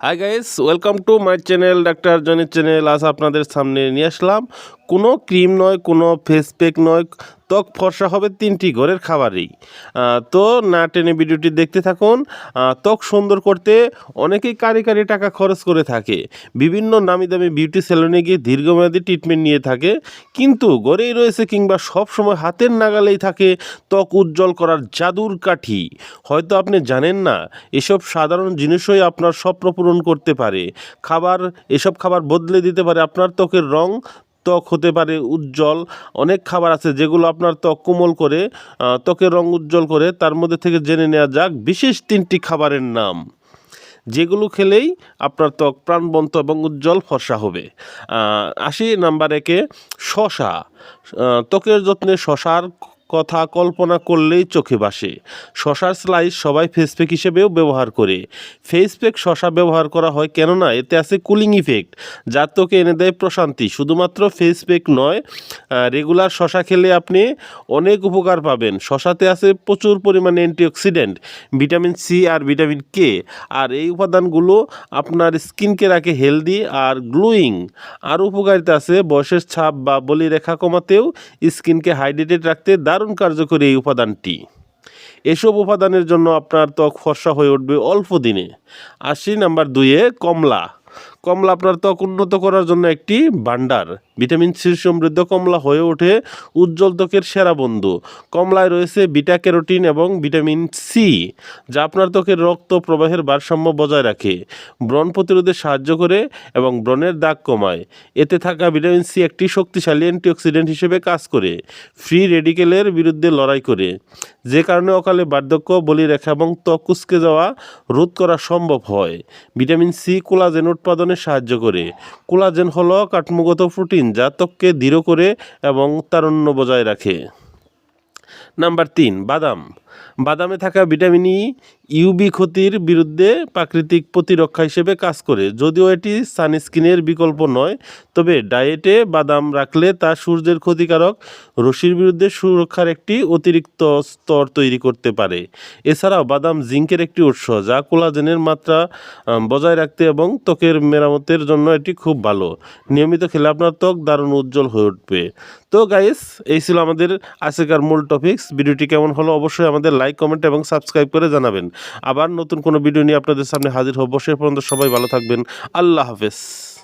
Hi guys welcome to my channel doctor জনের channel আজ আপনাদের সামনে নিয়ে আসলাম কোনো ক্রিম নয়, কোনো ফেস প্যাক নয়, ত্বক ফর্সা হবে তিনটি ঘরের খাবারেই। তো না টেনে ভিডিওটি দেখতে থাকুন। ত্বক সুন্দর করতে অনেকেই কারি কারি টাকা খরচ করে থাকে। বিভিন্ন নামি দামি বিউটি সেলুনে গিয়ে দীর্ঘমেয়াদী ট্রিটমেন্ট নিয়ে থাকে। কিন্তু ঘরেই রয়েছে কিংবা সব সময় হাতের নাগালেই থাকে ত্বক উজ্জ্বল করার জাদুর কাঠি। হয়তো আপনি জানেন না, এসব সাধারণ জিনিসই আপনার স্বপ্ন পূরণ করতে পারে। খাবার, এসব খাবার বদলে দিতে পারে আপনার ত্বকের রং ত্বক হতে পারে উজ্জ্বল। অনেক খাবার আছে যেগুলো আপনার ত্বক কোমল করে ত্বকের রং উজ্জ্বল করে, তার মধ্যে থেকে জেনে নেওয়া যাক বিশেষ তিনটি খাবারের নাম। যেগুলো খেলেই আপনার ত্বক প্রাণবন্ত এবং উজ্জ্বল ফর্সা হবে। আশি নাম্বার একে শশা। ত্বকের যত্নে শশার কথা কল্পনা করলেই চোখে বাসে। শশার স্লাইস সবাই ফেসপ্যাক হিসেবেও ব্যবহার করে। ফেসপ্যাক শশা ব্যবহার করা হয় কেননা এতে আছে কুলিং ইফেক্ট যা তোকে এনে দেয় প্রশান্তি। শুধুমাত্র ফেসপ্যাক নয় রেগুলার শশা খেলে আপনি অনেক উপকার পাবেন। শশাতে আছে প্রচুর পরিমাণে অ্যান্টিঅক্সিডেন্ট ভিটামিন সি আর ভিটামিন কে আর এই উপাদানগুলো আপনার স্কিনকে রাখে হেলদি আর গ্লোয়িং আর উপকারিতা আছে বয়সের ছাপ বা বলি রেখা কমাতেও স্কিনকে হাইড্রেটেড রাখতে দারুণ কার্যকরী এই উপাদানটি। এসব উপাদানের জন্য আপনার ত্বক ফর্সা হয়ে উঠবে অল্প দিনে। আশি নাম্বার দুইয়ে কমলা। কমলা আপনার ত্বক উন্নত করার জন্য একটি ভান্ডার ভিটামিন সি সমৃদ্ধ কমলা হয়ে ওঠে উজ্জ্বল ত্বকের সেরা বন্ধু। কমলায় রয়েছে বিটা ক্যারোটিন এবং ভিটামিন সি, যা আপনার ত্বকের রক্ত প্রবাহের ভারসাম্য বজায় রাখে, ব্রণ প্রতিরোধে সাহায্য করে এবং ব্রণের দাগ কমায়। এতে থাকা ভিটামিন সি একটি শক্তিশালী অ্যান্টিঅক্সিডেন্ট হিসেবে কাজ করে, ফ্রি রেডিকেলের বিরুদ্ধে লড়াই করে। যে কারণে অকালে বার্ধক্য বলি বলিরেখা এবং ত্বক কুচকে যাওয়া রোধ করা সম্ভব হয়। ভিটামিন সি কোলাজেন উৎপাদনে সাহায্য করে। কোলাজেন হলো কাঠামোগত প্রোটিন যা ত্বককে দৃঢ় করে এবং তারুণ্য বজায় রাখে। নাম্বার তিন, বাদাম। বাদামে থাকা ভিটামিন ই ইউবি ক্ষতির বিরুদ্ধে প্রাকৃতিক প্রতিরক্ষা হিসেবে কাজ করে। যদিও এটি সানস্ক্রিনের বিকল্প নয়, তবে ডায়েটে বাদাম রাখলে তা সূর্যের ক্ষতিকারক, রশ্মির বিরুদ্ধে সুরক্ষার একটি অতিরিক্ত স্তর তৈরি করতে পারে। এছাড়াও বাদাম জিঙ্কের একটি উৎস, যা কোলাজেনের মাত্রা বজায় রাখতে এবং ত্বকের মেরামতের জন্য এটি খুব ভালো। নিয়মিত খেলে আপনার ত্বক দারুণ উজ্জ্বল হয়ে উঠবে। তো গাইস, এই ছিল আমাদের আজকের মূল টপিকস। ভিডিওটি কেমন হলো অবশ্যই আমাদের লাইক কমেন্ট এবং সাবস্ক্রাইব করে জানাবেন। আবার নতুন কোনো ভিডিও নিয়ে আপনাদের সামনে হাজির হব, সে পর্যন্ত সবাই ভালো থাকবেন। আল্লাহ হাফেজ।